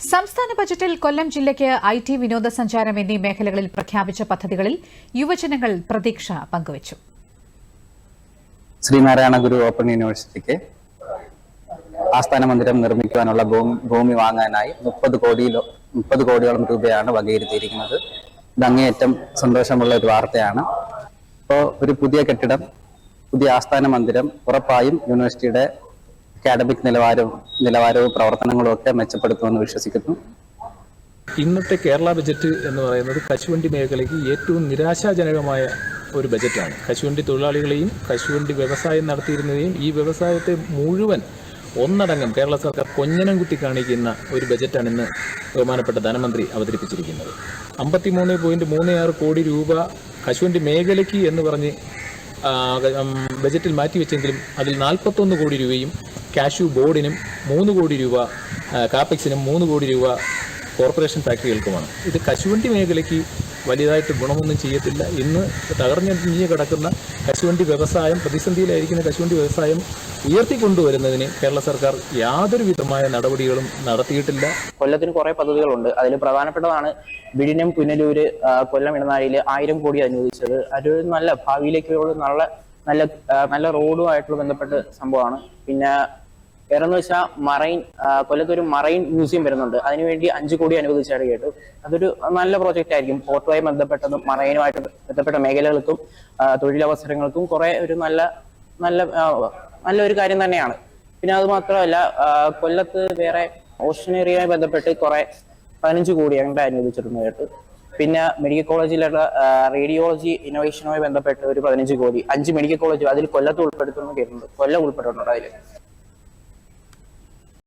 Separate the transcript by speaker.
Speaker 1: സംസ്ഥാന ബജറ്റിൽ കൊല്ലം ജില്ലയ്ക്ക് ഐ ടി വിനോദസഞ്ചാരം എന്നീ മേഖലകളിൽ പ്രഖ്യാപിച്ച പദ്ധതികളിൽ യുവജനങ്ങൾ പ്രതീക്ഷ പങ്കുവച്ചു.
Speaker 2: ശ്രീനാരായണ ഗുരു ഓപ്പൺ യൂണിവേഴ്സിറ്റിക്ക് ആസ്ഥാന മന്ദിരം നിർമ്മിക്കുവാനുള്ള ഭൂമി വാങ്ങാനായി മുപ്പത് കോടിയിലോ മുപ്പത് കോടിയോളം രൂപയാണ് വകയിരുത്തിയിരിക്കുന്നത്. ഇത് അങ്ങേയറ്റം സന്തോഷമുള്ള ഒരു വാർത്തയാണ്. ഇപ്പോൾ ഒരു പുതിയ കെട്ടിടം പുതിയ ആസ്ഥാന മന്ദിരം ഉറപ്പായും യൂണിവേഴ്സിറ്റിയുടെ അക്കാഡമിക് നിലവാരവും നിലവാരവും പ്രവർത്തനങ്ങളും ഒക്കെ മെച്ചപ്പെടുത്തുമെന്ന് വിശ്വസിക്കുന്നു.
Speaker 3: ഇന്നത്തെ കേരള ബജറ്റ് എന്ന് പറയുന്നത് കശുവണ്ടി മേഖലയ്ക്ക് ഏറ്റവും നിരാശാജനകമായ ഒരു ബജറ്റാണ് കശുവണ്ടി തൊഴിലാളികളെയും കശുവണ്ടി വ്യവസായം നടത്തിയിരുന്നതെയും ഈ വ്യവസായത്തെ മുഴുവൻ ഒന്നടങ്കം കേരള സർക്കാർ കൊഞ്ഞനം കുത്തി കാണിക്കുന്ന ഒരു ബജറ്റാണ് ഇന്ന് ബഹുമാനപ്പെട്ട ധനമന്ത്രി അവതരിപ്പിച്ചിരിക്കുന്നത്. അമ്പത്തിമൂന്ന് പോയിന്റ് മൂന്ന് ആറ് കോടി രൂപ കശുവണ്ടി മേഖലയ്ക്ക് എന്ന് പറഞ്ഞ് ബജറ്റിൽ മാറ്റിവെച്ചെങ്കിലും അതിൽ നാൽപ്പത്തൊന്ന് കോടി രൂപയും കാഷ്യൂ ബോർഡിനും മൂന്ന് കോടി രൂപ കാപ്പക്സിനും മൂന്ന് കോടി രൂപ കോർപ്പറേഷൻ ഫാക്ടറികൾക്കുമാണ്. ഇത് കശുവണ്ടി മേഖലയ്ക്ക് വലിയതായിട്ട് ഗുണമൊന്നും ചെയ്യത്തില്ല. ഇന്ന് തകർഞ്ഞിഞ്ഞ് കിടക്കുന്ന കശുവണ്ടി വ്യവസായം പ്രതിസന്ധിയിലായിരിക്കുന്ന കശുവണ്ടി വ്യവസായം ഉയർത്തിക്കൊണ്ടുവരുന്നതിന് കേരള സർക്കാർ യാതൊരു വിധമായ നടപടികളും നടത്തിയിട്ടില്ല.
Speaker 4: കൊല്ലത്തിന് കുറെ പദ്ധതികളുണ്ട്. അതിൽ പ്രധാനപ്പെട്ടതാണ് വിഴിനം പുനലൂര് കൊല്ലം ഇടനാഴിയിൽ ആയിരം കോടി അനുവദിച്ചത്. അതൊരു നല്ല ഭാവിയിലേക്കുള്ള നല്ല നല്ല നല്ല റോഡുമായിട്ടുള്ള ബന്ധപ്പെട്ട സംഭവമാണ്. പിന്നെ വേറെ എന്ന് വെച്ചാൽ മറൈൻ കൊല്ലത്ത് ഒരു മറൈൻ മ്യൂസിയം വരുന്നുണ്ട്. അതിനുവേണ്ടി അഞ്ചു കോടി അനുവദിച്ചാണ് കേട്ടു അതൊരു നല്ല പ്രോജക്റ്റ് ആയിരിക്കും. പോർട്ടുമായി ബന്ധപ്പെട്ടതും മറൈനുമായിട്ട് ബന്ധപ്പെട്ട മേഖലകൾക്കും തൊഴിലവസരങ്ങൾക്കും കുറെ ഒരു നല്ല നല്ല നല്ലൊരു കാര്യം തന്നെയാണ്. പിന്നെ അത് മാത്രമല്ല കൊല്ലത്ത് വേറെ ഓഷനറിയുമായി ബന്ധപ്പെട്ട് കുറെ പതിനഞ്ച് കോടി അങ്ങനെ അനുവദിച്ചിട്ടുണ്ട് കേട്ടു പിന്നെ മെഡിക്കൽ കോളേജിലുള്ള റേഡിയോളജി ഇന്നോവേഷനുമായി ബന്ധപ്പെട്ട് ഒരു പതിനഞ്ച് കോടി അഞ്ച് മെഡിക്കൽ കോളേജ് അതിൽ കൊല്ലത്ത് ഉൾപ്പെടുത്തുന്നു കേട്ടിട്ടുണ്ട്. കൊല്ലം ഉൾപ്പെട്ടിട്ടുണ്ട് അതിൽ